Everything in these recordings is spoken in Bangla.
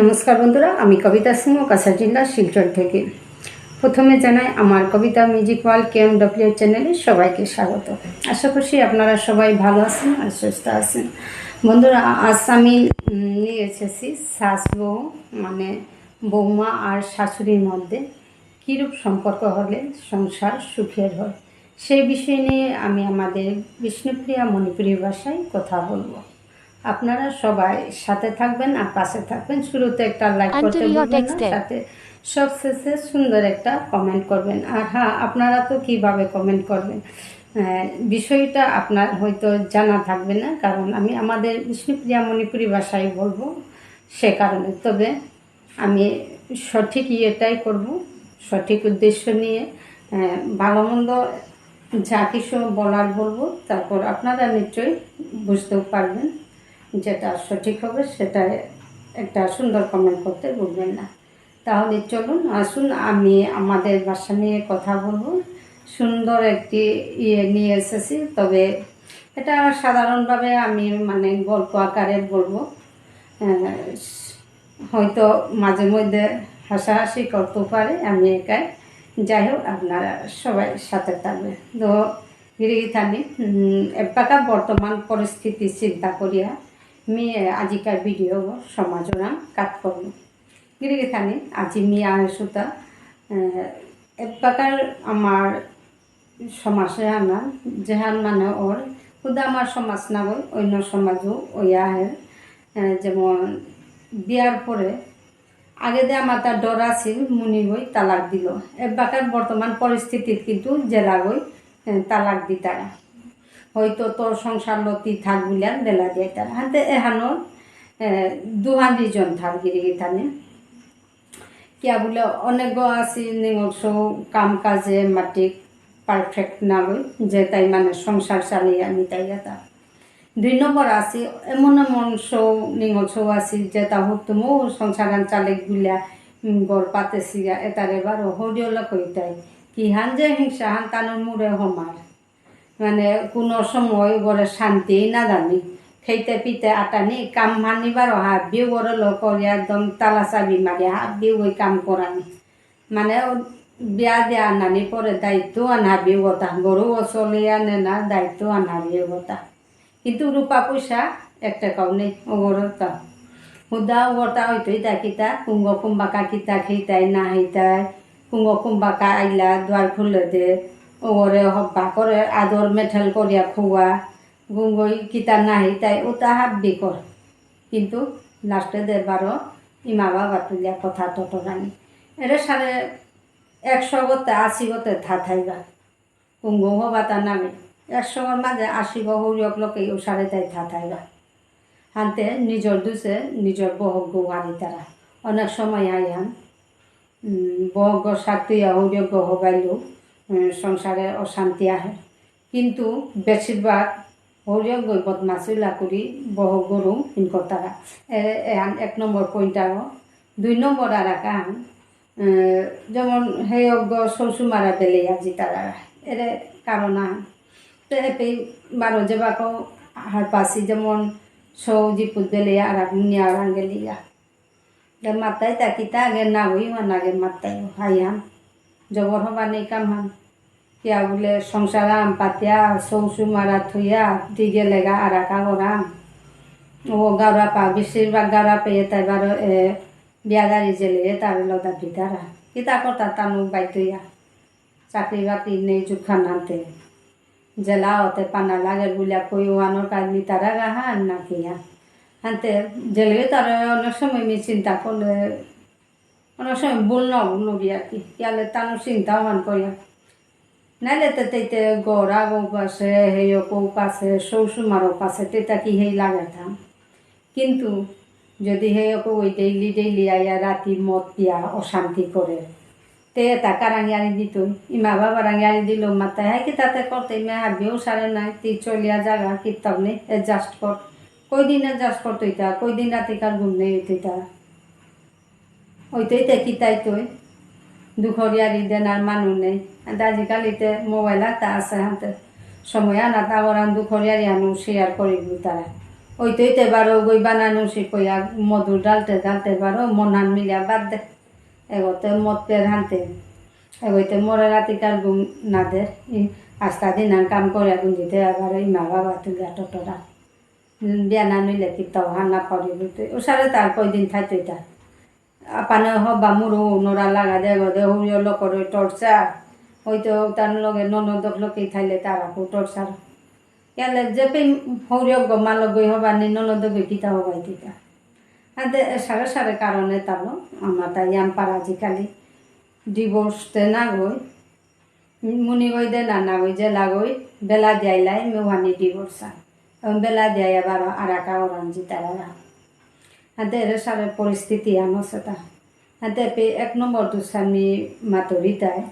নমস্কার বন্ধুরা, আমি কবিতা সিংহ কাছা জেলা শিলচর থেকে। প্রথমে জানাই আমার Kabita music world K M W চ্যানেলে সবাইকে স্বাগত। আশা করছি আপনারা সবাই ভালো আছেন আর সুস্থ আছেন। বন্ধুরা, আজ আমি নিয়ে এসেছি শাশ বউ মানে বৌমা আর শাশুড়ির মধ্যে কীরূপ সম্পর্ক হলে সংসার সুখের হয়, সেই বিষয় নিয়ে আমি আমাদের বিষ্ণুপ্রিয়া মণিপুরী ভাষায় কথা বলব। আপনারা সবাই সাথে থাকবেন আর পাশে থাকবেন। শুরুতে একটা লাইক করতে ভুলবেন না, সাথে সব শেষে সুন্দর একটা কমেন্ট করবেন। আর হ্যাঁ আপনারা তো কীভাবে কমেন্ট করবেন? বিষয়টা আপনার হয়তো জানা থাকবে না কারণ আমি আমাদের বিষ্ণুপ্রিয়া মণিপুরী ভাষায় বলব সে কারণে। তবে আমি সঠিক ইয়েটাই করব সঠিক উদ্দেশ্য নিয়ে আহ, ভালো মন্দ যা কিছু বলার বলব তারপর আপনারা নিশ্চয়ই বুঝতেও পারবেন। যেটা সঠিক হবে সেটা একটা সুন্দর কমেন্ট করতে ভুলবেন না। তাহলে চলুন, আসুন, আমি আমাদের বাসা নিয়ে কথা বলব। সুন্দর একটি ইয়ে নিয়ে এসেছি, তবে এটা সাধারণভাবে আমি মানে গল্প আকারে বলব। হয়তো মাঝে মধ্যে হাসাহাসি করতেও পারে, আমি একাই। যাই হোক, আপনারা সবাই সাথে থাকবে তো গিরিগিথানি এবাকা বর্তমান পরিস্থিতি চিন্তা করিয়া মি আজিকার ভিডিও সমাজরা কাট করব গিরিগিথানি আজি মি এক এবাকার আমার সমাজে আনা যেহান মানে ওর শুধু আমার সমাজ না গই অন্য সমাজও ওয়া আহে যেমন বিয়ার পরে আগে যে আমার তার ডর আছিল মুনি গই তালাক দিল। এবাকার বর্তমান পরিস্থিতিত কিন্তু জেলা গই তালাক দি তারা। হয়তো তোর সংসার লতি থাক বুলিয়ান বেলা দিয়ে তারা হাতে এহানোর দুহান রিজন থাক গিরি গিথানে কিয়া বোলে অনেক আছে নিঙস কাম কাজে মাটিক পারফেক্ট না গই, যে তাই মানে সংসার চালিয়ে আমি তাই এটা। দুই নম্বর আছে এমন এমন সৌ নিঙল সৌ আছে যে তা হুতুমো সংসারান চালে গুলা গড় সিগা এটার এবার হরিয়লা কইতাই। কি হান যে হিংসা, হান তানোর মুড়ে হমার। মানে কোনো সময় গড়ে শান্তি না জানি খেতে পিতে আটানি কাম মানিবার হাত বিউ গড়ে লোক একদম তালা চাবি মারি হাত বিউ ওই কাম করানি মানে বিয়া দিয়া আনানি পরে দায়িত্ব আনা বিউ গতা গরু চলে আনে না, দায়িত্ব আনা বিউ গতা কিন্তু রূপা পয়সা এক টাকাও নেই ওগরতা হুদা ওগরতা হয়তো ইতা কিতা কুম্বাকা কিতা খেইতাই, না হইতাই কুঙ্গ কুম্বাকা আইলা দুয়ার খুলে দে। ওগরে হব্বা করে আদর মেঠেল করিয়া খুয়া গুঙ্গই কিতা না হইতাই ওটা হাব্বি কর কিন্তু লাস্টে দেবারও ইমা বাবা তুলিয়া কথা তটরানি এরে সাড়ে একশো গতে আশি গতে থা থাইবা কুঙ্গ হবা তার নামে। একশোর মাঝে আসিব সৌরিয়ক লোকে ওসারে তাই থা থাইবা হানতে নিজর দুসে নিজর বহক গৌহারি তারা অনেক সময় আইহান বহক সাতুইয়া সৌরিয়ক হবাইলেও সংসারে অশান্তি আহে। কিন্তু বেশিরভাগ সৌরিয়ক গৈ বদমাচুলা কৰি বহক গরু ইনকর তারা এহান এক নম্বর পয়েন্ট আরও দুই নম্বর আর একান যেমন সেই অজ্ঞ চৌচুমারা বেলে আজি তারা এর কারণ এপি বারো যেবাকো হার পাশি যেমন সৌজি পুতবেলে আর আগুনিয়া আর আঙ্গেলিয়া যে মাতাই তাকিতা আগে না হই আগে মাতাই হাইয়ান জবর হবা নেই কাম হান। কিয়া বোলে সংসার আম পাতিয়া চৌচু মারা থইয়া দিগে লেগা আর আকা গরাম ও গাওরা পা বেশিরভাগ গাওরা পেয়ে এ বিয়াদারি জেলে তার লদা ভিতারা কিতা কথা তানু বাইতইয়া চাকরি বাকরি নেই জুখান আনতে। জেলা হতে পানা লাগে বুলিয়া কই ওয়ানোর কাজনি তারা গাহান না কিয়া হানতে জেলে তারা অনেক সময় আমি চিন্তা করলে অনেক সময় বল না নবী আর কি, ইয়ালে তানো চিন্তা মান করিয়া। নাইলে তো তেতে গড়া গৌ পাশে হেয় কৌ পাশে শ্বশুমারও পাশে তেতা কি হেই লাগাতাম কিন্তু যদি হে ওকে ওই ডেইলি ডেইলি আইয়া রাতি মদ পিয়া অশান্তি করে, তে এটা কারাঙ্গি আনি দিত। ইমা বাবা আনি দিল মাথায় হ্যাঁ কি তাতে করতে ইমা হাবিও সারে নাই তুই চলিয়া জাগা কিতাব নেই এডজাস্ট কর। কই দিন এডজাস্ট কর তুইটা কই দিন রাতে কার ঘুম নেই তুইটা ওইটাই তে কিতাই তুই। দেনার মানুষ নেই। আর আজিকালিতে মোবাইল একটা আছে হাতে সময় আনা তারপর দুখরিয়ারি আনো শেয়ার করিব তারা ওইতে ওইতে বারো গই বানানো শিখইয়া মধু ডালতে ডালতে বারো মনান মিলিয়া বাদ দে। এগোতে মদ পের হানতে। এগোইতে মরে রাতিকার ঘুম না দে আস্তা দিন কাম করে গুঞ্জিতে আবার ইমা বাবা তুলিয়া টটরা বিয়া না নিলে কি তাও হান্না পড়ি বুঝতে ও সারে তার কয়দিন থাইতে তা আপানে হবা মুরু, নোরা লাগা দে গো দে হুড়িও ওই টর্চার হয়তো তার লগে ননদক লোকে থাইলে তারা কো টর্চার। কেলে যে পে হৌরিয়ক গো মালক গই হবা নি ননদ গই কিতা হবাই তিতা আদে সারে সারে কারণে তাবো আমার তাই আম পার আজিকালি ডিভোর্সতে না গই, মুনি গই দে না না গই যে লাগই বেলা দিয়াইলাই মেহানি ডিভোর্সা বেলা দিয়াই আবার আরাকা ওরাঞ্জি তারা হাতে এর সারে পরিস্থিতি আনো সেটা হাতে পে এক নম্বর তো স্বামী মাতরিতায়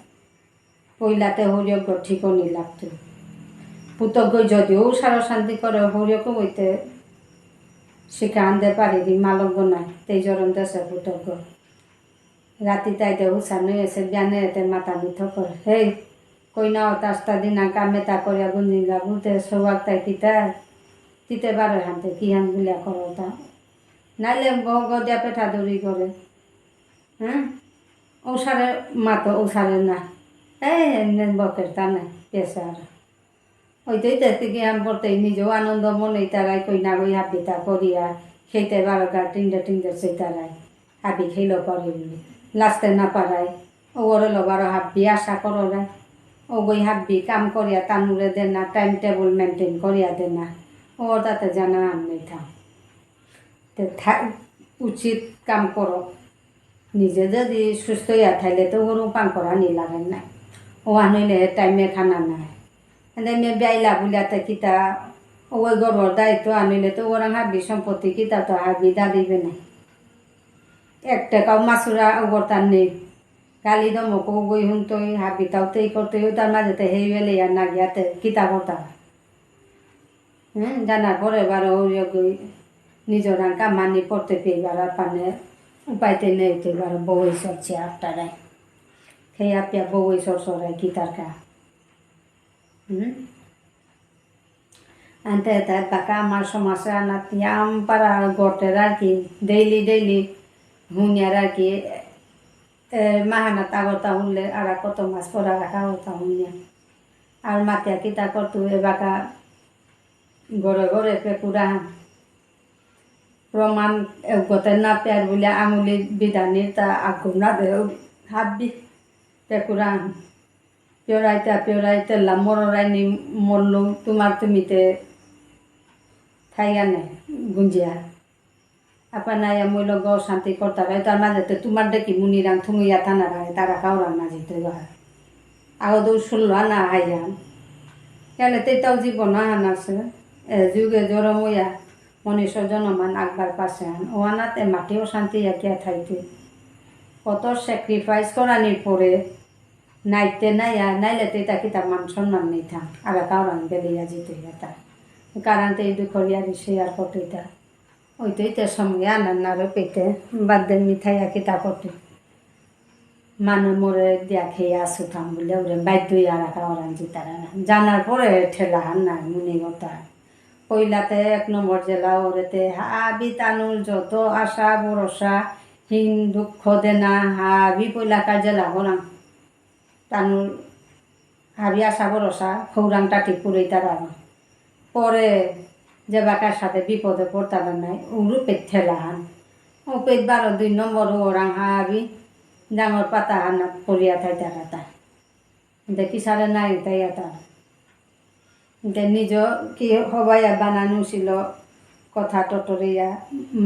পইলাতে হরিয়ক ঠিকনি লাগতো পুতজ্ঞ যদিও সারা শান্তি করে হরিয়কে বইতে শিখা আনতে পারি দি মালজ্ঞ নাই, তেই জরম দেশে পুতজ্ঞ রাতি তাইতে হুসানো এসে জানে এতে মাথা মিথ করে হেই কইনা তাস্তা দিনা কামে তা করিয়া গুঞ্জিলা বুঝতে সবাক তাই কিতা তিতে বারো হানতে কি হান বুলিয়া করো তা? নাইলে বগ দিয়া পেঠা দৌড়ি করে। হ্যাঁ? ঔষারে মাতো, ঔষারে না। এই এমনি বকের তা নাই পেশা আর ওইটাই থেকে আম পড়তে, নিজেও আনন্দ মনে তারাই কই না গই হাবিতা করিয়া। খেতে বারো গা তিনটে তিনটে সেই তারাই। হাবি খেল করে বলে লাস্টে না পারাই ও ওরে বারো হাবি, আশা করো না ও গই হাবি কাম করিয়া, তানুরে দে না টাইম টেবল মেনটেন করিয়া দে না ও তাতে জানা নেই থাম। উচিত কাম করো। নিজে যদি সুস্থ হইয়া থাইলে তো ওরও পান করা নি লাগে না। ও আনিলে টাইমে খানা নাই। এনে মে বেয়াইলা বুলিয়াতে কিতা ওই গর্বর দায়িত্ব আনিলে তো ওরা হাবি সম্পত্তি কিতা তো হাবি দা দিবে না এক টাকাও মাসুরা অবতার নেই। গালি দমক গই হুন তুই হাবি তাও তেই করতে তার মাঝেতে হেই বেলে আর না গিয়াতে কিতা করতা হ্যাঁ জানার পরে এবার ওই গই নিজের কাম মানি পড়তে পেয়ে আর পানে উপায়তে নেই তো এবার বউই সরছে আটটারায় খেয়ে আপিয়া বউই সর সরাই কিতার কা? আনতে তাই বাকা আমার সমাজে আনাতি পারা গটের আর কি, ডেইলি ডেইলি হুনিয়ার আর কি মাহানা তাগতা হুনলে আর কত মাছ পরা রাখা হতা হুনিয়া। আর মাতিয়া কিতা করতো, এ বাকা গড়ে গড়ে পেকুরা প্রমাণ গতে না পেয়ার বলে আঙুলি বিধানির তা আগুন না দেহ হাববি পেকুরা পেড়াইতে পেড়াইতে মরাই নি মরলো তোমার তুমিতে থাইয়া নে গুঞ্জিয়া। আপনার মূল্য গ শান্তি করতে পারে তার মাঝে তোমার দেখি মুনিরাং থুঙিয়া থানা রায় তারা কাউরাং না যেতে হয় আগে দৌ শুনলো না হাইয়ান কেলে তেটাও জীবন আহান আছে, এ যুগে জরমইয়া মনীষ জনমান আগবার পাশে আন ও আনাতে মাটিও শান্তি একিয়া থাইতে কত স্যাক্রিফাইস করানির পরে নাইতে নাইয়া নাইলে তেতা কিতা মান সম্মান নেই থাম আর কাউরান বেলিয়া যেতে এটা। কারণ তো এই দুঃখরিয়া দিছে আর কতইটা ওইটাই তো সঙ্গে আনান আরও পেতে বাদ দেন মিঠাইয়া কিতা করতে মানুষ মরে দিয়া খেয়ে আসুতাম বলে ওরে বাধ্যই আর একা ওরান জিতারা জানার পরে ঠেলা হান নাই মুনি গতা পইলাতে এক নম্বর জেলা ওরেতে, হাবি তানুর যত আশা ভরসা, হিন দুঃখ দেনা, হাবি পইলাকার জেলা বলাম তানুর হাবি আশা ভরসা, খৌরাং টাটি পুরই তারা পরে যে বাকার সাথে বিপদে পড়তাম নাই, উরু পেট ঠেলা হান ও পেট বারো দুই নম্বর ওরাং হাবি, ডাঙর পাতা হানা পড়িয়া থাই তারা দেখি সারে নাই তাই যে নিজ কি হবাইয়া বানানো ছিল, কথা টটরিয়া,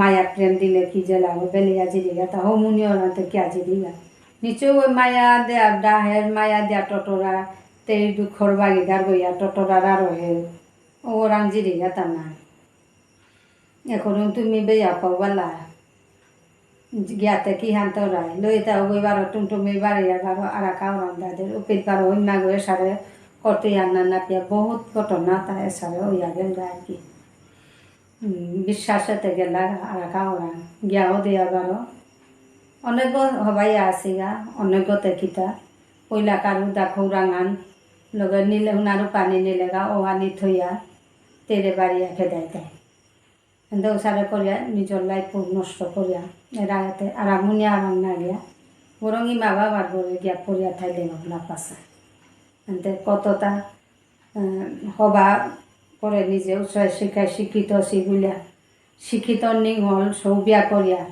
মায়া প্রেম দিলে কি জেলা বেলিয়া জিরিগা তা হমুনিও রাতে কিয়া জিরিগা নিচেও ওই মায়া দেয়া ডাহের, মায়া দেয়া টটরা তেই দুঃখর বাগিদার বইয়া টটরার আরও হে ও রাং জিরিগা তা না এখন তুমি বেয়া পাওয়ালা গিয়াতে কি হান তোরাই লইতা ওই বারো টুমটুমি বাড়িয়া বারো আর কাউরান দাদের উপিত বারো অন্য গয়ে সারে করতে আন্না না পিয়া বহুত ঘটনা তাই সারে ওইয়া গেল আর কি। বিশ্বাসেতে গেলা আর কাউরান গিয়াও দিয়া বারো অনেক হবাই আসি গা অনেক গতে কিতা পইলা কারু দা খৌরাঙান লগে নিলে হুনারু পানি নিলে গা, ও আনি থইয়া তেরে বাড়িয়া খেদাই দেয় এতে ওসারে করিয়া নিজের লাইফ নষ্ট করিয়া এরা এতে আরামুনিয়া আরাম না গিয়া। বরং ই মা বাবার ঘরে গিয়া পড়িয়া থাইলে আছে এতে কতটা হবা করে নিজে উৎসাহ শিখায় শিক্ষিত সিগুলিয়া শিক্ষিত নি হল সৌ বিয়া করিয়া।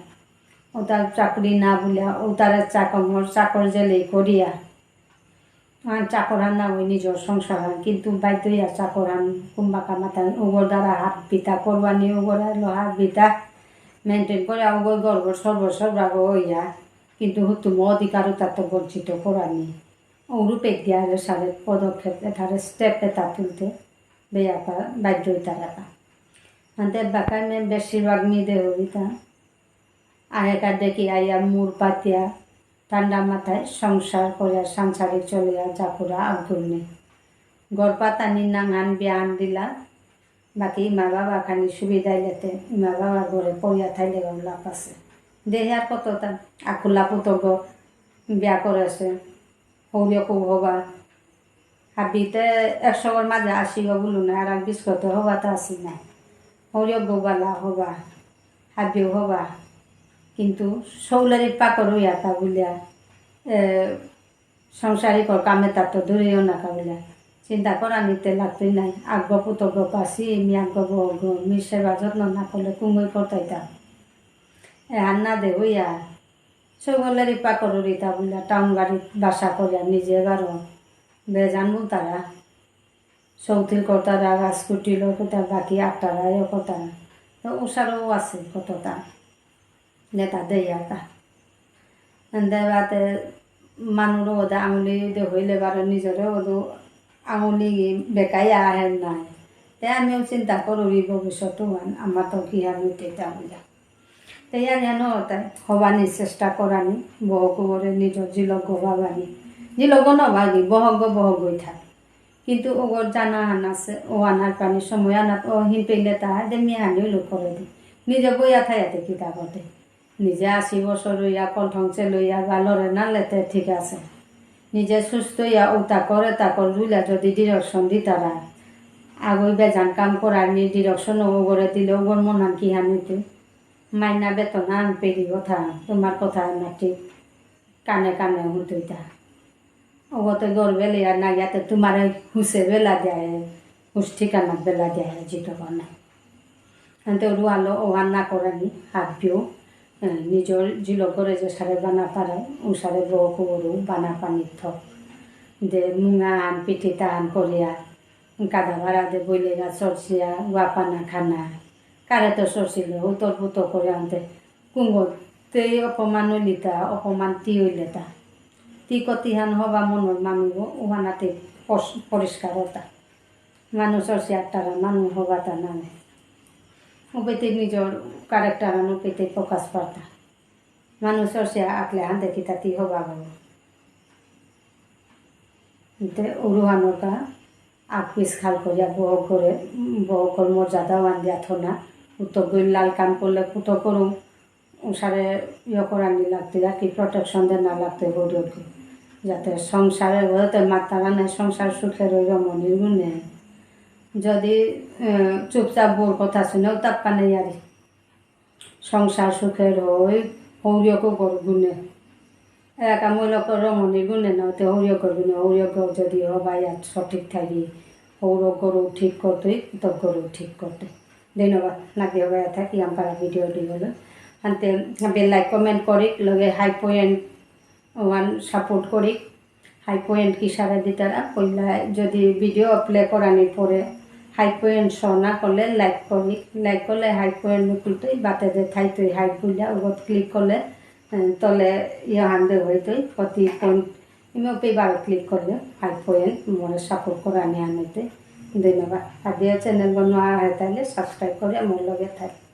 ও তার চাকরি না বলিয়া, ও তার চাকর চাকর জেলেই করিয়া। আর চাকর না ওই নিজের সংসার হয় কিন্তু বাধ্য হইয়া চাকর হান কুম্বা কামাতান ওগর দ্বারা হাত বিতা করবানি ওগর হাত বিতা মেনটেন করে ওগর গর্ব সর্বসর্বাগ হইয়া, কিন্তু হতুম অধিকারও তাতে বঞ্চিত করানি এটারে স্টেপ এটা তুলতে বেয়াপা বাধ্য হইতা রাখা। আনতে বাকায় মেন বেশিরভাগ মেয়েদের হইতা। আগেকার দেখি আইয়া মুর পাতিয়া, ঠান্ডা মাথায় সংসার করিয়া সাংসারিক চলিয়া চাকুরা জাপুরা নেই। গড় পাতানি নাঙান বিয়ান দিলা, বাকি মা বাবা খানি সুবিধাই লেতে মা বাবার ঘরে পড়িয়া থাইলে লাভ আছে। দেহে আর কত তা আকুলা পুতগ বিয়া করেছে সৌরিয়কো হবা হাবিতে একশোর মাঝে আসিব বলো না আর বিস্কত হবা তো আসি নাই সৌরিয়ক গোবালা হবা হাবিও হবা কিন্তু সৌলারি পাকর হইয়া তা বলিয়া সংসারিক কামে তার তো ধরেও না কাবলিয়া চিন্তা করা নিতে লাগতোই নাই। আগ্য পুতগ্য পাশি মি বহগ মি সেবা যত্ন না করলে কুমই করতাইতা এ হান্না দে হইয়া সৌলারি পাকর হইতা বলিয়া টাউন গাড়িত বাসা করিয়া নিজে বারো। বেজানবো তারা। চৌথির কতারা রাজকুটির কথা বাকি আটটারা এ কথা তো ওসারও আছে কতটা। নেতা দেই আতা। দেবাতে মানুষ ওদা আঙুলি হইলে বারো নিজরে ওদো আঙুলি বেকাই আহে নাই। তে আমিও চিন্তা করি ভবিষ্যৎ আমার তো কি আমি তেতা আর হেন তাই হবানি চেষ্টা করানি বহক করে নিজের জিলগ ভাবানি জিলগ নভাগি বহগ বহগ হয়ে থাকে কিন্তু ওগর জানা হান আছে ও আনার পানি সময় আনাত ও হিন পেলে তাহা দে মেয়ে হানিও লোক করে দি নিজে বইয়া থাইয়াতে কিতাবতে নিজে আশি বছর লইয়া কণ্ঠংসে লইয়া বা লড়ে না লেতে ঠিক আছে নিজে সুস্থ হইয়া ও তা করে তা কর রুইলা যদি ডিরেকশন দি তারা আগই বেজান কাম করার নি ডিরেকশন ও করে দিলে ওগর মনান কি হানিতে মাইনা বেতন আন পেরি কথা, তোমার কথা না ঠিক, কানে কানে হুতইতা ওগতে গর বেলে আর না ইয়াতে তোমার হুসে বেলা দেয় হুস ঠিকানা বেলা দেয় জিতো নাই। এতে রুয়ালো ওহান না করানি পিও নিজের জিল করে যে সারে বানা পারে, ও সারে বউ কুবরু বানা পানি থক। দে মুঙা আন পিঠি তাহান করিয়া, কাদা ভাড়া দে বইলে গা চরচিয়া ওয়া পানা খানা। কারে তো চরছিল উতর পুতো করে আনতে কুঙ্গল তেই অপমান হইলিতা অপমান তি হইলেতা তি কতিহান হবা মনের মামিব ওহানাতে পরিষ্কার হতা মানুষ চরচি আটটারা মানুষ হবা তা নামে। ওপেতে নিজের ক্যারেক্টার ওপেতে প্রকাশ পাতা। মানুষের সে আঁকলে হান দেখি তাতি হবা তে কা আগ পিস খাল করিয়া বহ করে বহকর মর্যাদাও আন দিয়া থনা। উত্তর গই লাল কাম করলে পুতো করু সারে ইয়ে করানি লাগতে আর কি প্রটেকশন দে না লাগতে গরিবকে যাতে সংসারে হতে মাত্রা নাই সংসার সুখের ওই রমণীর গুণে যদি চুপচাপ বোর কথা শুনেও তাপ্পা নেই আর সংসার সুখের হই হৌরিয়কও কর গুণে। একা মূলক রমণীর গুণে না তো হৌরিয়কর গুণে হৌরিয়ক যদি হবাই আর সঠিক থাকি হৌর গরু ঠিক করতে তো গরু ঠিক করতে। ধন্যবাদ, নাকি হবে থাকি আমার ভিডিও দি হলো। আনতে লাইক কমেন্ট করি লগে হাই পয়েন্ট ওয়ান সাপোর্ট করি হাই পয়েন্ট কি সারা দিতারা কইলা যদি ভিডিও প্লে করানির পরে হাই পয়েন্ট শ না করলে লাইক করি লাইক করলে হাই পয়েন্ট নুকুলতই বাতে দে থাইতই হাই বুঝা ওগত ক্লিক করলে তলে ইয়ে হান্দে হইতই প্রতি পয়েন্ট ইমেও বার ক্লিক করলে হাই পয়েন্ট মনে সাপোর্ট করানি আনিতে। ধন্যবাদ আর দিয়ে চ্যানেল বনোয়া হয় তাহলে সাবস্ক্রাইব করে আমার লগে থাকে